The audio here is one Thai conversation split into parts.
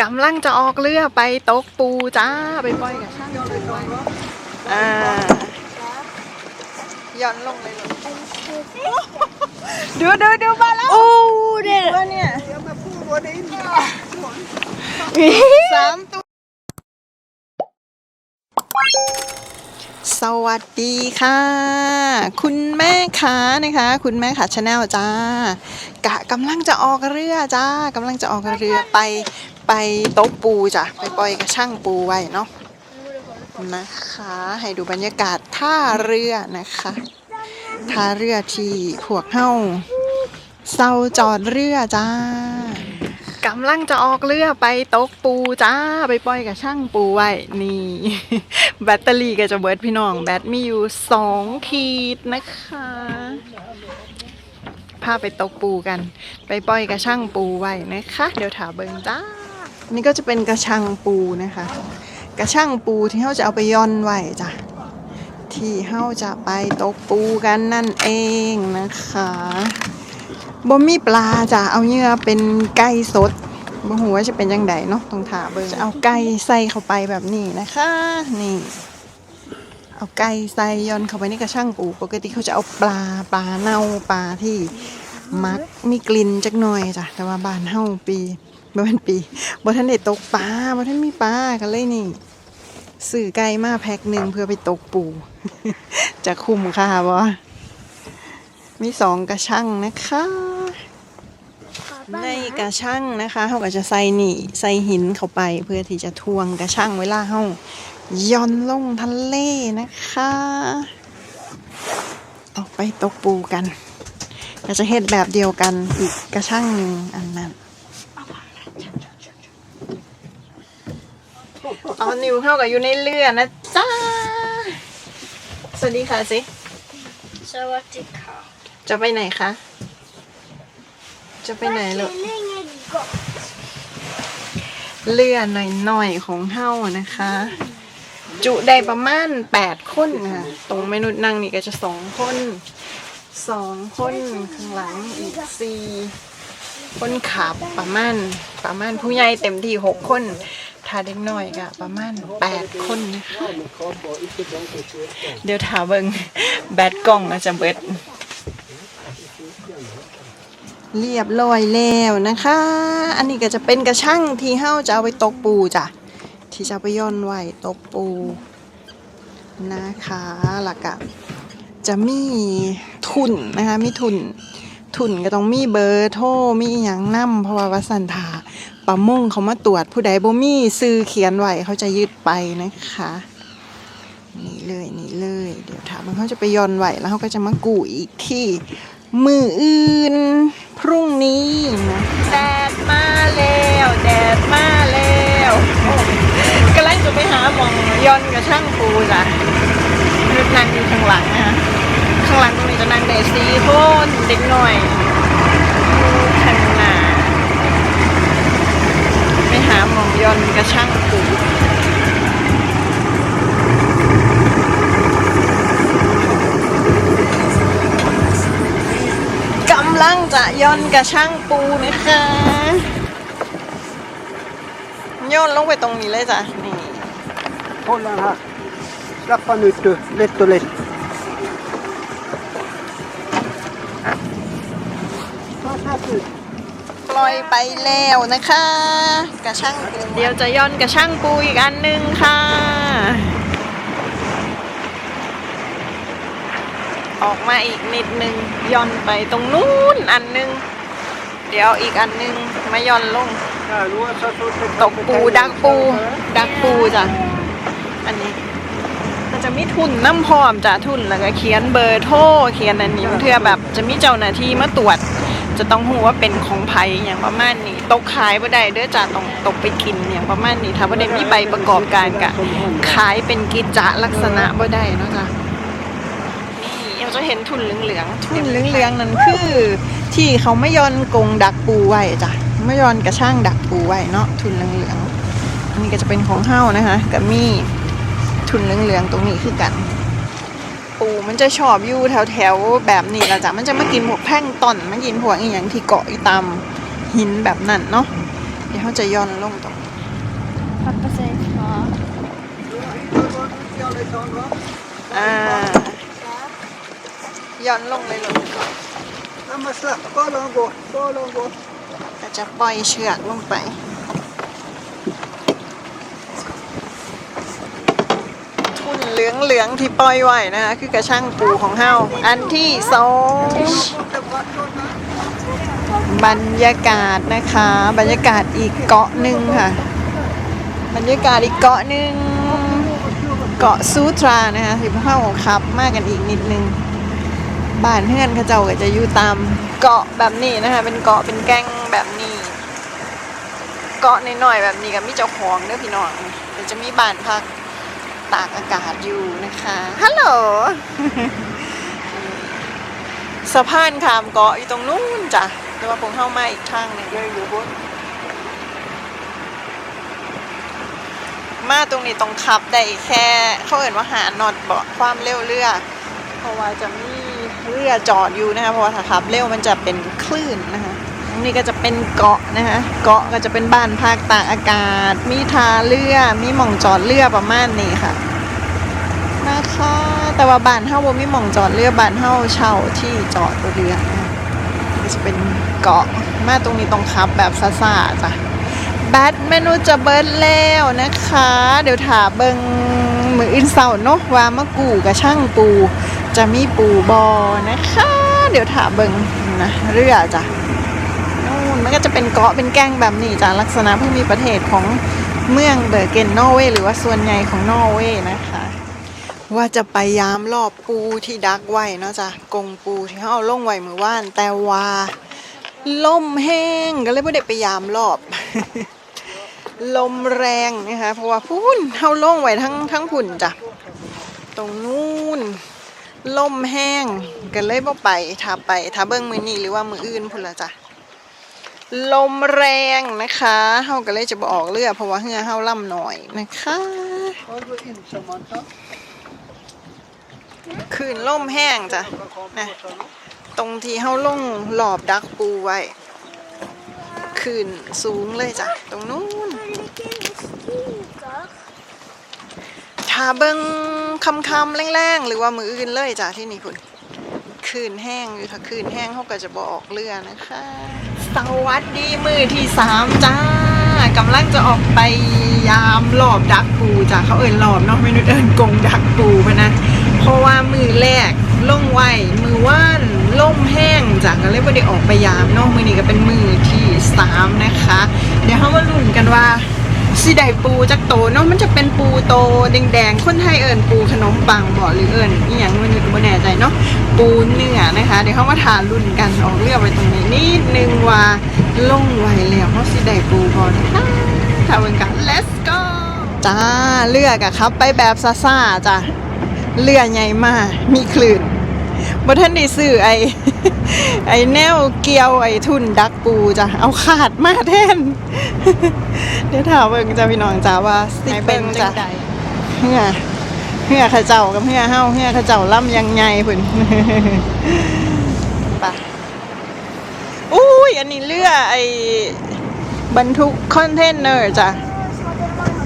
กำลังจะออกเรือไปตกปูจ้า ไปปล่อยกับช่างปูไว้อ่าย้อนลงเลยเหรอดูดูดูมาแล้วโอ้เด็ดตัวเนี่ยสามตัวสวัสดีค่ะ คุณแม่ขานะคะ คุณแม่ขาชาแนลจ้ากะกำลังจะออกเรือจ้ากำลังจะออกเรือไป ไปโต๊ะปูจ้ะไปปล่อยกับช่างปูไว้เนาะนะคะ ให้ดูบรรยากาศท่าเรือนะคะท่าเรือที่พวกเฮาเศร้าจอดเรือจ้ากำลังจะออกเรือไปตกปูจ้าไปปล่อยกับช่างปูไว้นี่ แบตเตอรี่ก็จะเบิดพี่น้อง แบตมีอยู่สองขีดนะคะพาไปตกปูกัน ไปปล่อยกระช่างปูไว้นะคะ เดี๋ยวถาเบิงจ้า นี่ก็จะเป็นกระชังปูนะคะ กระช่างปูที่เขาจะเอาไปย่อนไว้จ้ะที่เขาจะไปตกปูกันนั่นเองนะคะบ่มีปลาจ้ะเอาเนื้อเป็นไก่สดบ่หัวจะเป็นยังไงเนาะต้องถาเบิงจะเอาไก่ใส่เข้าไปแบบนี้นะคะ นี่ เอาไก่ใส่ย่อนเข้าไปในกระช่างปูปกติเขาจะเอาปลาปลาเน่าปลาที่มักมีกลิ่นจักหน่อยจ้ะแต่ว่าบานเฮาปี บ่เป็นปีบ่ทันได้ตกปลาบ่ทันมีปลากันเลยนี่ซื้อไก่มาแพ็คหนึ่งเพื่อไปตกปู จะคุ้มค่าบ่มีสองกระช่างนะคะในกระช่างนะคะเขาก็จะใส่นี่ใส่หินเข้าไปเพื่อที่จะทวงกระช่างเวลาเขาย่อนลงทะเลนะคะ ออกไปตกปูกัน ก็จะเฮ็ดแบบเดียวกันอีกกระช่างหนึ่งอันนั้น เอานิวเข้ากับอยู่ในเรือนะจ้า สวัสดีค่ะสิ สวัสดีค่ะจะไปไหนคะ จะไปไหนลูกเล่นไงก็เรือหน่อยๆของเฮานะคะ จุได้ประมาณแปดคนค่ะ ตรงเมนุษย์นั่งนี่ก็จะสองคนสองคนข้างหลังอีกสี่คนขับประมาณประมาณผู้ใหญ่เต็มที่หกคน ถ้าเด็กน้อยก็ประมาณแปดคนนะคะเดี๋ยวถาเบิงแบตกล้องอาจจะเบิดเรียบร้อยแล้วนะคะ อันนี้ก็จะเป็นกระช่างที่เฮาจะเอาไปตกปูจ้ะ ที่จะไปย่อนไว้ตกปูนะคะหลักอะจะมีทุนนะคะ มีทุน ทุนก็ต้องมีเบอร์โทรมีอย่างนํเพราะว่าวัสันทา ประมงเขามาตรวจผู้ใดบ่มีซื้อเขียนไว้เขาจะยึดไปนะคะ นี่เลยนี่เลย เดี๋ยวถามมันเขาจะไปย่อนไหวแล้วเขาก็จะมากู้อีกที่มืออื่น พรุ่งนี้นะแดดมาแล้วแดดมาแล้วโอ้กำลังจะไปหาหมองย่อนกับช่างปูจ้ะนั่งอยู่ข้างหลังนะคะข้างหลังตรงนี้จะนั่งได้สี่คนเด็กหน่อยข้างหน้าไป หาหมองย่อนกับช่างปูกำลังจะย่อนกระช่างปูนะคะย่นลงไปตรงนี้เลยจ้ะนี่ Håll den här. Släpp han ut du. Lätt och lätt. ปล่ ลอยไปแล้วนะคะ กระช่างปูเดี๋ยวจะย่อนกระช่างปูอีกอันหนึงค่ะ ออกมาอีกนิดนึงย่อนไปตรงนู้นอันหนึง เดี๋ยวอีกอันหนึงมาย่อนลงตกปูดักปูดักปูจ้ะอันนี้มันจะมีทุนน้ำพร้อมจ้ะทุนแล้วก็เขียนเบอร์โทรเขียนอันนี้เพื่อแบบจะมีเจ้าหน้าที่มาตรวจ จะต้องรู้ว่าเป็นของไผ่อย่างประมาณนี้ตกขายบ่ได้เด้อจ้ะต้องตกไปกินอย่างประมาณนี้ถ้าบ่ได้มีใบประกอบการกะขายเป็นกิจจะลักษณะบ่ได้เนาะจ้ะนี่เราจะเห็นทุนเหลืองๆทุนเหลืองๆนั่นคือ ที่เขาไม่ย้อนกงดักปูไว้จ้ะไม่ย้อนกระช่างดักปูไว้เนาะทุนเหลืองๆอันนี้ก็จะเป็นของเฮ้านะคะกับมีทุนเหลืองๆตรงนี้คือกัน ปูมันจะชอบอยู่แถวแถวๆแบบนี้แล้วจ้ะมันจะมากินพวกแพลงก์ตอนมันกินพวกอีหยังที่เกาะอยู่ตามหินแบบนั้นเนาะดี๋ยวเขาจะย่อนลงตรง Pappa säger kvar. อ่าย่อนลงเลยลง Ja, men släpp bara de gå. Bara de gå. ก็จะปล่อยเชือกลงไป ทุน เหลืองเหลืองที่ปล่อยไว้นะคะคือกระช่างปูของเฮาอันที่สองบรรยากาศนะคะ บรรยากาศอีกเกาะหนึ่งค่ะ บรรยากาศอีกเกาะหนึ่งเกาะซูตรานะคะที่พวกเฮาขับมากันอีกนิดนึงบ้านเพื่อนเขาเจ้าก็จะอยู่ตามเกาะแบบนี้นะคะ เป็นเกาะเป็นแก้งแบบนี้ เกาะน้อยๆแบบนี้ก็มีเจ้าของเด้อพี่น้องเดี๋ยวจะมีบ้านพัก ตากอากาศอยู่นะคะ ฮัลโหล สะพานข้ามเกาะอยู่ตรงนู้นจ้ะแต่ว่าผมเข้ามาอีกทางหนึงเลยอยู่บนมาตรงนี้ตรงขับได้แค่เขาเอ่นว่าหาหนอดเบาะความเร็วเรือ เพราะว่าจะมีเรือจอดอยู่นะคะ เพราะว่าถ้าขับเร็วมันจะเป็นคลื่นนะคะตรง นี้ก็จะเป็นเกาะนะคะเกาะก็จะเป็นบ้านพักตากอากาศ มีทาเรือมีหม่องจอดเรือประมาณนี้ค่ะนะคะแต่ว่าบ้านเฮาบ่มีหม่องจอดเรือบ้านเฮาเช่าที่จอดเรือก็จะเป็นเกาะมาตรงนี้ตรงขับแบบซ่าจ้ะแบทเมนูจะเบิร์ดแล้วนะคะ เดี๋ยวถาเบิงมืออื่นเสาเนาะว่ามากูกับช่างปู จะมีปูบอนะคะ เดี๋ยวถาเบิงนะเรือจ้ะ มันก็จะเป็นเกาะเป็นแก้งแบบนี้จ้ะลักษณะผู้มีประเทศของเมืองเบอร์เกนนอร์เวย์หรือว่าส่วนใหญ่ของนอร์เวย์นะคะ ว่าจะไปยามรอบปูที่ดักไว้เนาะจ้ะกงปูที่เขาเอาล่งไว้มือว่าน แต่ว่าลมแห้งก็เลยไม่ได้ไปยามรอบ ลมแรงนะคะเพราะว่าพุ่นเขาล่งไว้ทั้งทั้งพุ่นจ้ะตรงนู้นลมแห้งกันเลยบ่ไปถ้าไปถ้าเบิ่งมือนี้หรือว่ามืออื่นพุ่นละจ้ะ ลมแรงนะคะเฮาก็เลยจะบ่ออกเรือเพราะว่าเรือเฮาล่ำหน่อยนะคะคืนลมแห้งจ้ะนะตรงที่เฮาลงหลอบดักปูไว้ คืนสูงเลยจ้ะ ตรงนู้นถ้าเบิงคำคำๆแรงๆ หรือว่ามืออื่นเลยจ้ะที่นี่คุณ คืนแห้งอยู่ถ้าคืนแห้งเขาก็จะบออกเรือนะคะ สวัสดีมือที่สามจ้ากำลังจะออกไปยามหลอบดักปูจ้ะเขาเอ่นหลอบเนาะไม่นุ่เอินกงดักปูนะเพราะว่ามือแรกล่งไวมือว่านล่มแห้งจ้ะก็เลยไม่ได้ออกไปยามเนาะมือนี้ก็เป็นมือที่สามนะคะ เดี๋ยวเขามาลุ้นกันว่า สีไดปูจากโตเนาะมันจะเป็นปูโตแดงๆคนไทยเอิญปูขนมปังบ่หรือเอิญอีหยังมันก็บ่แน่ใจเนาะปูเนื้อนะคะ เดี๋ยวเขามาทานรุ่นกันออกเรือไปตรงนี้นิดนึงว่าลงไวแล้วเพราสีไดปูบ่อนะคะถ้าเวงกัน let's go จ้าเรือกะครับ ไปแบบซ่าๆจ้ะเรือใหญ่มากมีคลื่นบท่านได้ซื้อไอไอแนวเกียวไอทุนดักปูจ้ะเอาขาดมาแทน ดี๋ยวถามเบิ่งจ้าพี่น้องจ้าว่าสิเป็นจ้ะเฮือเฮือเข้าเจ้ากับเฮือเฮาเฮือเข้าเจ้าล่ำยังไงพุ่นไปอุ้ยอันนี้เรือไอ้บรรทุกคอนเทนเนอร์จ้ะ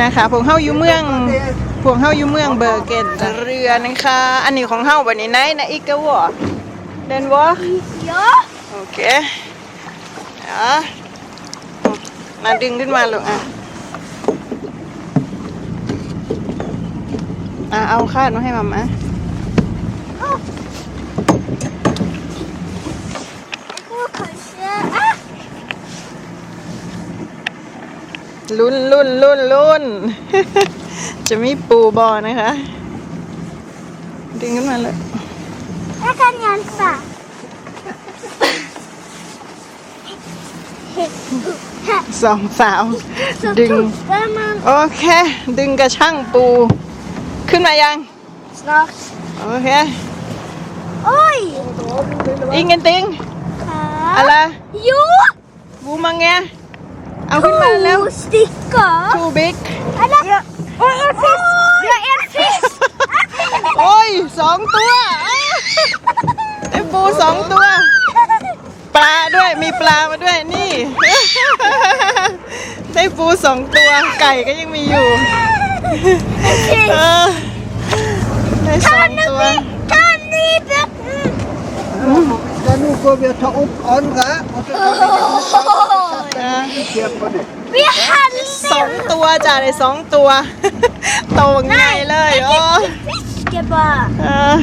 นะคะพวกเฮาอยู่เมืองพวกเฮาอยู่เมืองเบอร์เกนจ้ะเรือนะคะ อันนี้ของเฮาบัดนี้ไหนนะอีกกะวะเดินวะ Ja. โอเคอะมาดึงขึ้นมาลูกอะ อะเอาคาดมาให้มามา Och kanske... Ah! ลุ้นลุ้นลุ้นลุ้นจะมีปูบอนะคะ ดึงขึ้นมาเลย Jag kan hjälpa. สองสาว Så ดึง tuppar man โอเค ดึงกระช่างปู ขึ้นมายัง snart. โอเค Oj! อิงกันติง Här. อะไร Jo! บูมังไงเอาขึ้นมาแล้ว Två stycken. too big Eller? Ja. Och en fisk! Vi har en fisk! โอ้ยสองตัวได้ปูสองตัว ปลาด้วยมีปลามาด้วยนี่ ได้ปูสองตัวไก่ก็ยังมีอยู่ เออได้สองตัว Kan ni bet? Ska nu går vi och ta upp andra och så tar vi se på det. Vi สอง hade ตัวจ้ะได้สองตัว โตง่ายเลยโอ้ fiske bara. เออ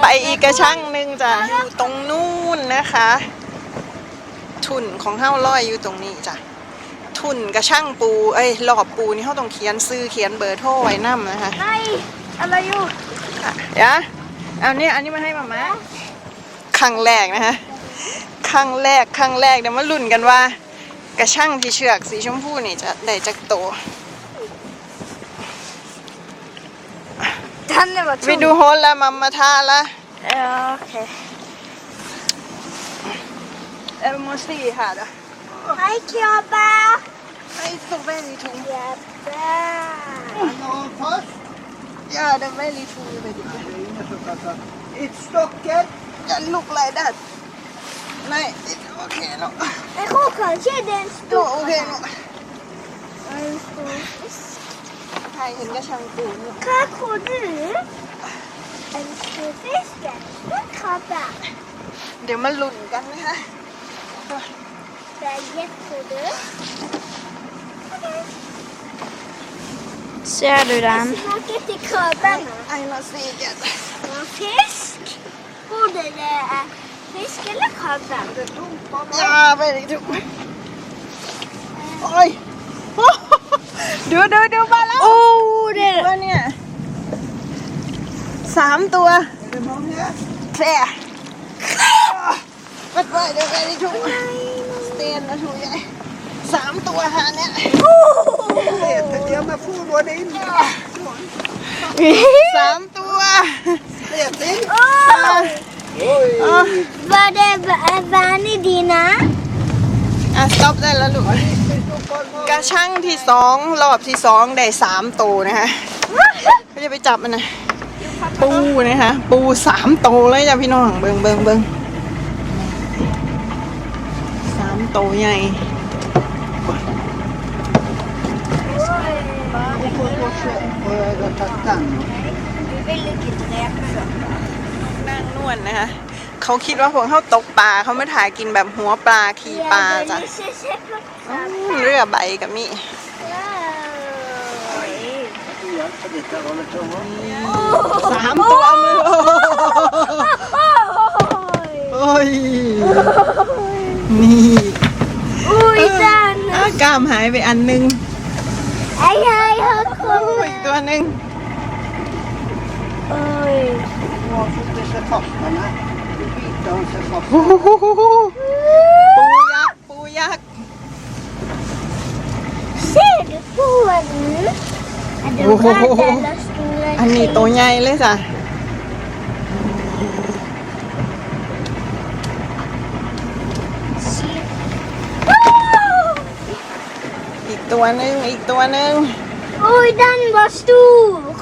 ไปอีกกระช่างหนึ่งจ้ะอยู่ตรงนู่นนะคะ ทุนของเฮ้าลอยอยู่ตรงนี้จ้ะ ทุนกระช่างปู เอ้ยหลอบปูนี่เขาต้องเขียนซื้อเขียนเบอร์โทรไว้นํนะคะ Nej, eller jo. อะเดี๋ยวเอาเนี่ยอันนี้มาให้มาม่าครั้งแรกนะคะครั้งแรกครั้งแรกเดี๋ยวมาลุ้นกันว่า กระช่างที่เชือกสีชมพูนี่จะได้จักโต Den var ไปดูโฮลละมัมมาทาละ Ja, okej. เออมสี่ค่ะเด้อ Hej Kjaba! ไอ้ตกแม่ลีทุง Jebbe! Ja, först. ย่าเด้อ แม่ลีทุงไปดิ Det är ingen som kan ta. Ett stocken. อย่าลุกไรดัด nej โอเคเนาะ Jag tror kanske det är en โต stor โอเคเนาะ En stor fisk. ใครเห็นกระช่างปูนี่ Vad tror du? En stor fisk? En stor krabba? เดี๋ยวมาลุ้นกันนะคะ Vad tror du? Ser du den? Smaker till krabban. ไอ้ละสี่เจ็ด En fisk? Borde det är fisk eller krabba? อย่าไปดิทุกโอ้ยดูดูดูมาแล้ว Oh, det ตัวเนี่ยสามตัว Är det många? แค่ปัดไปเดี๋ยวไปดิทุกสเต นนะทุกใหญ่สามตัวหาเนี่ย Vet jag med fordon in. สามตัว Vet in. Oh! Oj. Var det v- van i dina? อะสต็อปได้แล้วลูกกระช่างที่สองรอบที่สองได้สามตัวนะคะก็จะไปจับมันนะปูนะคะ ปูสามตัวเลยจ้ะพี่น้องเบิงเบิงเบิงสาม ตใหญ่นั่งนวลนะคะ เขาคิดว่าพวกเขาตกปลาเขาไม่ถ่ายกินแบบหัวปลาขีปลาจ้ะเรือใบกับมี่สามตัวมือโอ้ยนี่ Oj, den! อ่ะกล้ามหายไปอันหนึง Aj, aj, här โอ้ย kommer อีกตัวหนึ่ง Oj. Varför inte se kopparna? Nu biter hon sig โอ้ kopparna. โหปูยักษ์ปูยักษ์ Ser du på den? Är det Oh. rädd eller stora อันนี้ตัวใหญ่เลยจ้ะ อีกตัวหนึ่งอีกตัวหนึ่ง Oj, den var stor!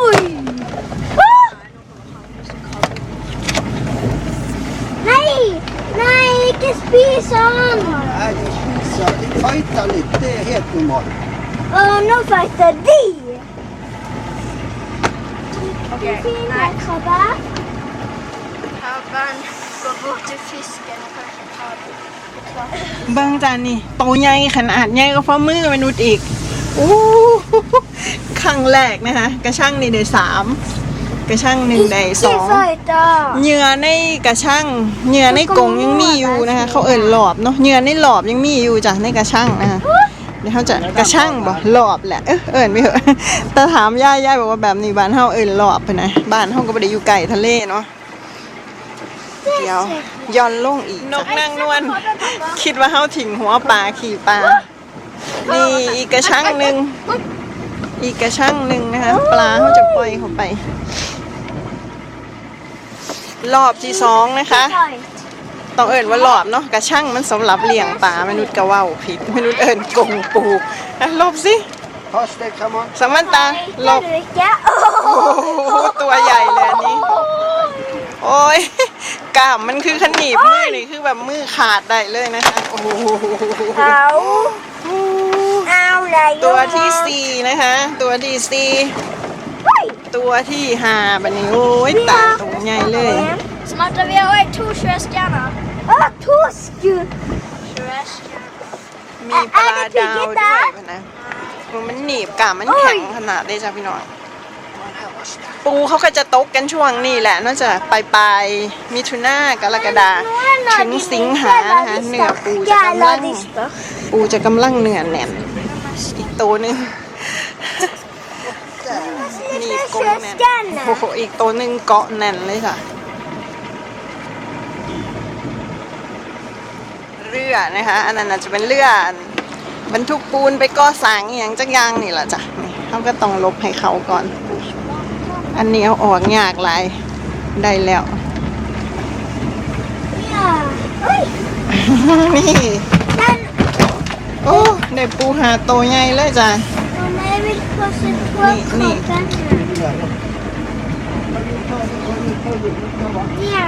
Oj! Ah! Nej! Nej, inte spisa den! Nej, det kisar. Det fightar lite. Det är helt normalt. Åh, nu fightar de! Okej, fina krabbar. Krabban går bort till fisken och kanske tar den. เบิ้งจานนี่ตัวใหญ่ขนาดใหญ่ก็ฝ่ามือมนุษย์อีกอู้ครั้งแรกนะคะ กระช่างนี่ได้สามกระช่างหนึ่งได้สอง fighta! เหยื่อในกระช่างเหยื่อในกรงยังมีอยู่นะคะ เขาเอิ่นหลอบเนาะเหยื่อในหลอบยังมีอยู่จ้ะในกระช่างนะคะเดี๋ยวเขาจะกระช่างบ่หลอบแหละเออเอิ่นไม่เหอะแต่ถามย่าย่าบอกว่าแบบนี้บ้านเฮาเอิ่นหลอบไปนะบ้านเฮาก็บ่ได้อยู่ไกลทะเลเนาะ เดี๋ยวย้อนลงอีกนกนางนวลคิดว่าเฮาถิงหัวปลาขี่ปลานี่อีกกระช่างหนึ่งอีกกระช่างหนึ่งนะคะปลาเขาจะปล่อยเข้าไป รอบที่สองนะคะต้องเอิญว่ารอบเนาะกระช่างมันสำหรับเลี้ยงปลามนุษย์กะเว่าผิดมนุษย์เอิญกงปูอะรอบสิ Fast det kan man. สัมมันตารอบ Ulrika! โอ้โหตัวใหญ่เลยอันนี้ โอ้ยกล้ามมันคือขนีบมือนี่คือแบบมือขาดได้เลยนะคะโอ้โหเอาเอาอะไรตัวที่สี่นะคะ ตัวที่สี่เฮ้ยตัวที่ห้าบันนี้โอ้ยตาตรงใหญ่เลย Snart har vi har två sjöstjärnor. เออทุสกูมีปลาดาวด้วยพะนะมันหนีบกล้ามมันแข็งขนาดได้จ้ะพี่น้อง ปูเขาก็จะตกกันช่วงนี้แหละน่าจะปลายปลายๆมิถุนากรกฎาถึงสิงหานะคะเนื้อปูจะกำลังปูจะกำลังเนื้อแน่นอีกตัวหนึ่งนี่กงแน่นโอ้โหอีกตัวหนึ่งเกาะแน่นเลยค่ะ เรือนะคะ อันนั้นอาจจะเป็นเรือบรรทุกปูนไปก่อสร้างอหย่างจักอย่างนี่แหละจ้ะนี่เขาก็ต้องลบให้เขาก่อน อันนี้เอาออกยากหลายได้แล้ว เฮ้ยนี่ นั่นโอ้ได้ปูหาโตวใหญ่เลยจ้ะ och när vi korsar på Ni- ni- kroppen Ja.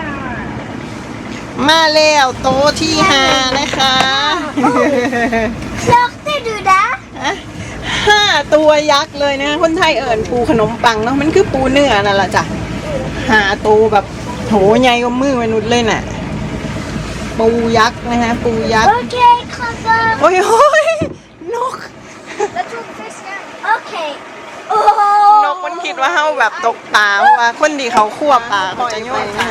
มาแล้วโตะที่หานะคะ Klarte du det? ห้าตัวยักษ์เลยนะคนไทยเอิญปูขนมปังเนาะมันคือปูเนื้อนั่นแหละจ้ะหาตัวแบบโหใหญ่กว่ามือมนุษย์เลยน่ะ ปูยักษ์นะคะปูยักษ์ Okej, krabba. โอ้ยโอ้ยนก Jag tog fisken. Okej. นกมันคิดว่าเฮาแบบตกปลาเพราะว่าคนที่เขาคั่วปลาเขาจะย่อยนะ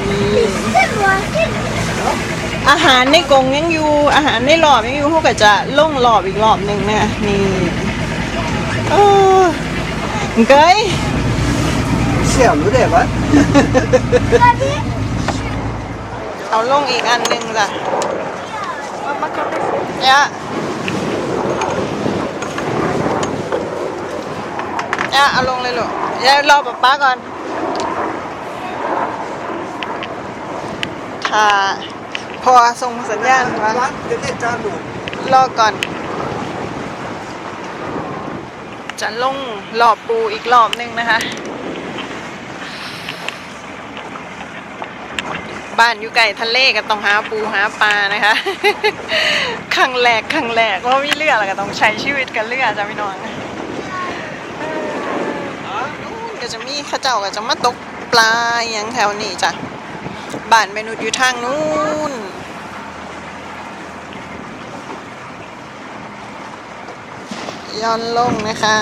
นี่ Det var inte อาหารในกรงยังอยู่ อาหารในหลอบยังอยู่เขาก็จะล่งหลอบอีกรอบหนึ่งนะคะนี่เออเกย Ser du det va? เอาลงอีกอันหนึ่งจ้ะ Mamma kan du få? ยะยะเอาลงเลยลูกยะรอป๊าป๊าก่อนถ้าพ อส่งสัญญาณว่า Va? Det är lite annorlunda. รอก่อน จะลงรอบปูอีกรอบหนึงนะคะ บ้านอยู่ไก่ทะเลก็ต้องหาปูหาปลานะคะครั้งแรกครั้งแรกว่ามีเรือแล้วก็ต้องใช้ชีวิตกันเรือจ้ะพี่น้องก็จะมีเข้าเจ้าก็จะมาตกปลาอหย่างแถวนี้จ้ะบ้านเมนุษย์อยู่ทางนู้น ย้อนลงนะคะ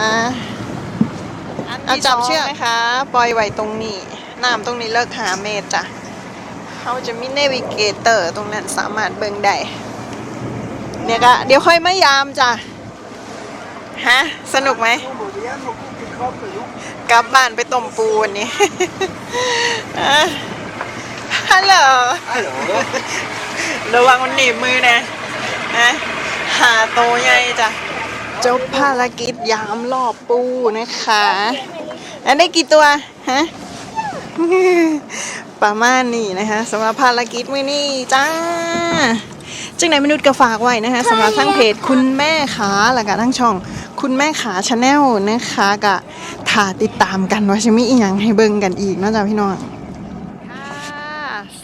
เอาจับเชือกนะคะปล่อยไว้ตรงนี้น้ำตรงนี้เลิกหาเมตรจ้ะเขาจะมีเนวิเกเตอร์ตรงนั้นสามารถเบิ่งได้เนี่ยก็เดี๋ยวค่อยมายามจ้ะฮะสนุกไหม Nu må vi igen och koka kaffe. Jo. กลับบ้านไปต้มปูวันนี้อะฮัลโหล Hallå. ระวังมันหนีบมือนะฮะหาโตวใหญ่จ้ะ จบภารกิจยามรอบปูนะคะอันได้กี่ตัวฮะประมาณนี้นะคะสำหรับภารกิจมื้อนี้จ้าจึงในมนุษย์ก็ฝากไว้นะคะสำหรับทั้งเพจคุณแม่ขาแล้วก็ทั้งช่อง คุณแม่ขาชาแนลนะคะก็ถ่าติดตามกันว่าจะมีอีกอย่างให้เบิ่งกันอีกเนาะจ้ะพี่น้องค่ะ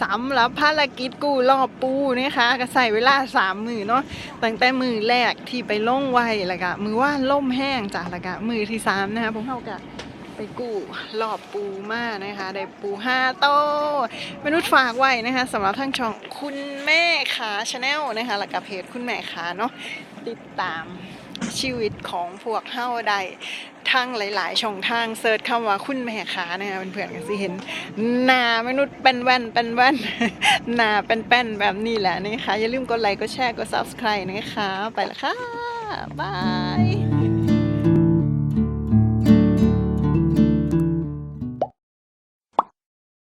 สำหรับภารกิจกู้รอบปูนะคะก็ใส่เวลาสามมือเนาะตั้งแต่มือแรกที่ไปล่งไวล้วก็มือว่านล่มแห้งจ้ะล้วก็มือที่สามนะคะผมเขากับไปกู้รอบปูมากนะคะได้ปูห้าโตวมนุษย์ฝากไว้นะคะสำหรับทั้งช่องคุณแม่ขาชาแนลนะคะล้วก็เพจคุณแม่ขาเนาะติดตาม ชีวิตของพวกเฮ้าได้ทั้งหลาย ๆ ช่องทางเซิร์ชคำว่าคุณแม่ขานะคะเพื่อนๆก็สิเห็นหน้ามนุษย์เป็นแว่นเป็นแว่นหน้าเป็นแป้นแบบนี้แหละนะคะอย่าลืมกดไลค์กดแชร์กด subscribe นะคะ ไปละค่ะบาย